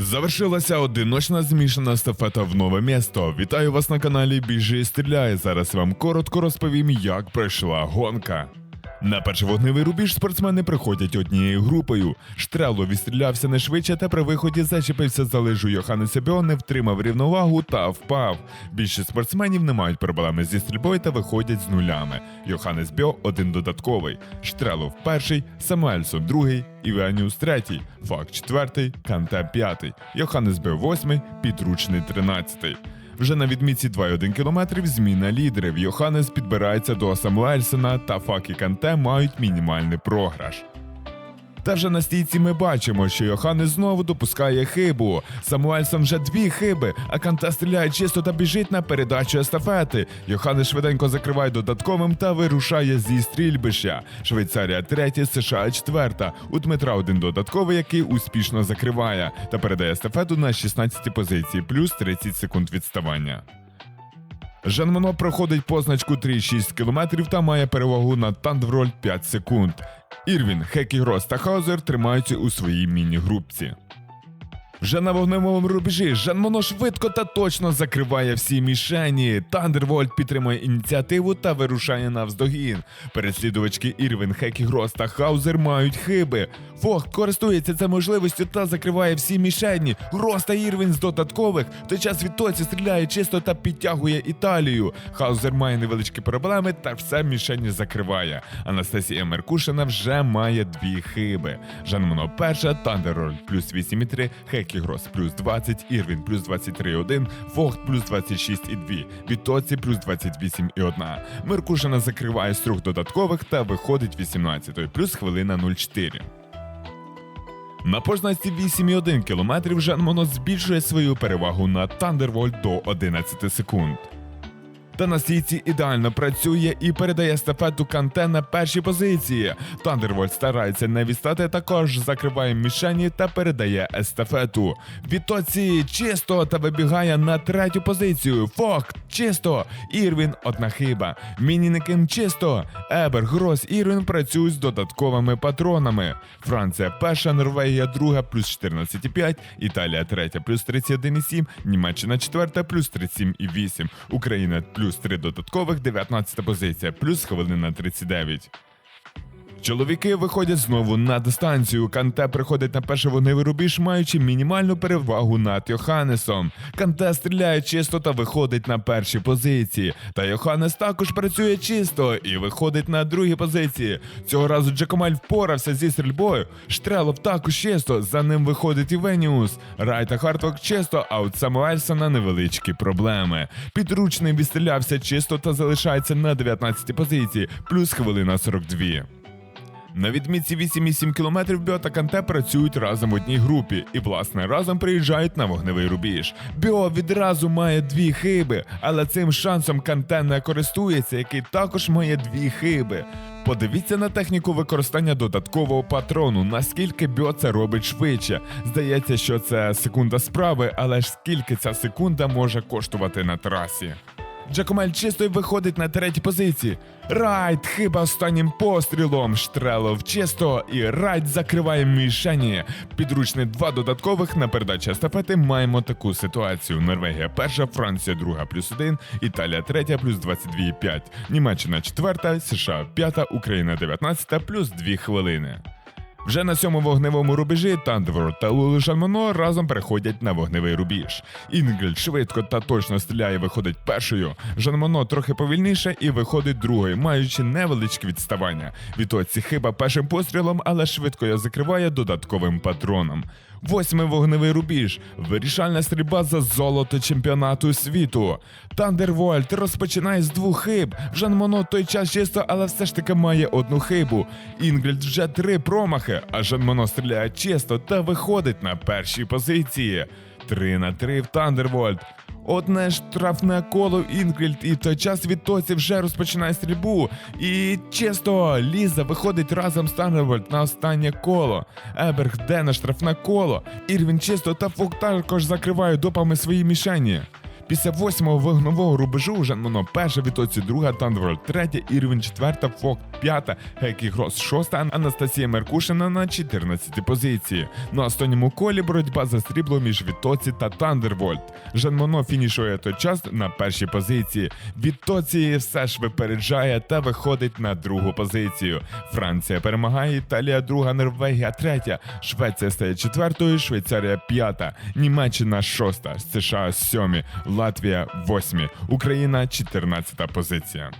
Завершилася одиночна змішана стафета в нове місто. Вітаю вас на каналі Біжи і стріляє. Зараз вам коротко розповім, як пройшла гонка. На перший вогневий рубіж спортсмени приходять однією групою. Штрело відстрілявся не швидше та при виході зачепився за лижу Йоханнеса Біо, не втримав рівновагу та впав. Більшість спортсменів не мають проблеми зі стрільбою та виходять з нулями. Йоханнес Біо один додатковий. Штрелов перший, Самуельсон другий, Іваніус третій, Фак четвертий, Канте п'ятий, Йоханнес Біо восьмий, Підручний тринадцятий. Вже на відмітці 2,1 км зміна лідерів. Йоханес підбирається до Самуельсона та Фак і Канте мають мінімальний програш. Та вже на стійці ми бачимо, що Йоханнес знову допускає хибу. Самуельсон вже дві хиби, а Канте стріляє чисто та біжить на передачу естафети. Йоханнес швиденько закриває додатковим та вирушає зі стрільбища. Швейцарія третя, США четверта. У Дмитра один додатковий, який успішно закриває, та передає естафету на 16 позиції, плюс 30 секунд відставання. Жан Моно проходить позначку 3,6 км та має перевагу на Тандвроль 5 секунд. Ірвін, Хекі Грос та Хаузер тримаються у своїй міні-групці. Вже на вогневому рубежі Жан Моно швидко та точно закриває всі мішені. Тандервольт підтримує ініціативу та вирушає навздогін. Переслідувачки Ірвін, Хекі Грос та Хаузер мають хиби. Фохт користується цим можливістю та закриває всі мішені. Грос та Ірвін з додаткових. Той час відтоці стріляє чисто та підтягує Італію. Хаузер має невеличкі проблеми та все мішені закриває. Анастасія Меркушина вже має дві хиби. Жан Моно перша, Тандероль плюс 8,3, Хекі Грос плюс 20, Ірвін плюс 23,1, Вогт плюс 26,2, Вітоці плюс 28,1. Меркушина закриває з трьох додаткових та виходить 18 плюс хвилина 0,4. На пожнасті 8,1 км Жан Моно збільшує свою перевагу на Тандервольт до 11 секунд. Та на стійці ідеально працює і передає естафету Канте на першій позиції. Тандервольт старається не відстати, також закриває мішені та передає естафету. Відтоці чисто та вибігає на третю позицію. Фокт чисто. Ірвін одна хиба. Мініникин чисто. Ебер, Грос, Ірвін працюють з додатковими патронами. Франція перша, Норвегія друга плюс 14,5, Італія третя плюс 31,7, Німеччина четверта плюс 37,8, Україна плюс 3 додаткових, 19 позиція, плюс хвилина 39. Чоловіки виходять знову на дистанцію. Канте приходить на перший вогневий рубіж, маючи мінімальну перевагу над Йоханнесом. Канте стріляє чисто та виходить на перші позиції. Та Йоханнес також працює чисто і виходить на другі позиції. Цього разу Джакомаль впорався зі стрільбою. Штрелов також чисто. За ним виходить і Веніус. Рай та Хартвок чисто, а от Самуельсона невеличкі проблеми. Підручний відстрілявся чисто та залишається на 19 позиції, плюс хвилина 42. На відмітці 8,7 км Біо та Канте працюють разом в одній групі і, власне, разом приїжджають на вогневий рубіж. Біо відразу має дві хиби, але цим шансом Канте не користується, який також має дві хиби. Подивіться на техніку використання додаткового патрону, наскільки Біо це робить швидше. Здається, що це секунда справи, але ж скільки ця секунда може коштувати на трасі. Джакомель чисто виходить на третій позиції. Райт хиба останнім пострілом. Штрелов чисто і Райт закриває мішені. Підручний два додаткових на передачі естафети маємо таку ситуацію. Норвегія перша, Франція друга плюс один, Італія третя плюс 22,5, Німеччина четверта, США п'ята, Україна 19 плюс 2 хвилини. Вже на цьому вогневому рубежі Тандворд та Лули Шанмоно разом переходять на вогневий рубіж. Інгель швидко та точно стріляє, виходить першою. Жанмоно трохи повільніше і виходить другою, маючи невеличке відставання. Відтоці хиба першим пострілом, але швидко я закриває додатковим патроном. Восьмий вогневий рубіж. Вирішальна стрільба за золото чемпіонату світу. Тандервольт розпочинає з двох хиб. Жан Моно той час чисто, але все ж таки має одну хибу. Інгрід вже три промахи, а Жан Моно стріляє чисто та виходить на першій позиції. Три на три в Тандервольт. Одне штрафне коло Інгрільд, і в той час відтоці вже розпочинає стрільбу. І чисто Ліза виходить разом з Тандервольт на останнє коло. Еберг йде на штрафне коло. Ірвін чисто та Фук також закривають допами свої мішені. Після восьмого вогнового рубежу Жан Моно перша, Вітоці друга, Тандворд третя, Ірвін четверта, Фок п'ята, Гекі Грос шоста, Анастасія Меркушина на 14 позиції. На останньому колі боротьба за срібло між Вітоці та Тандервольт. Жан Моно фінішує той час на першій позиції. Вітоці все ж випереджає та виходить на другу позицію. Франція перемагає, Італія друга, Норвегія третя, Швеція стає четвертою, Швейцарія п'ята, Німеччина шоста, США сьомі, Латвія восьмі, Україна 14 позиція.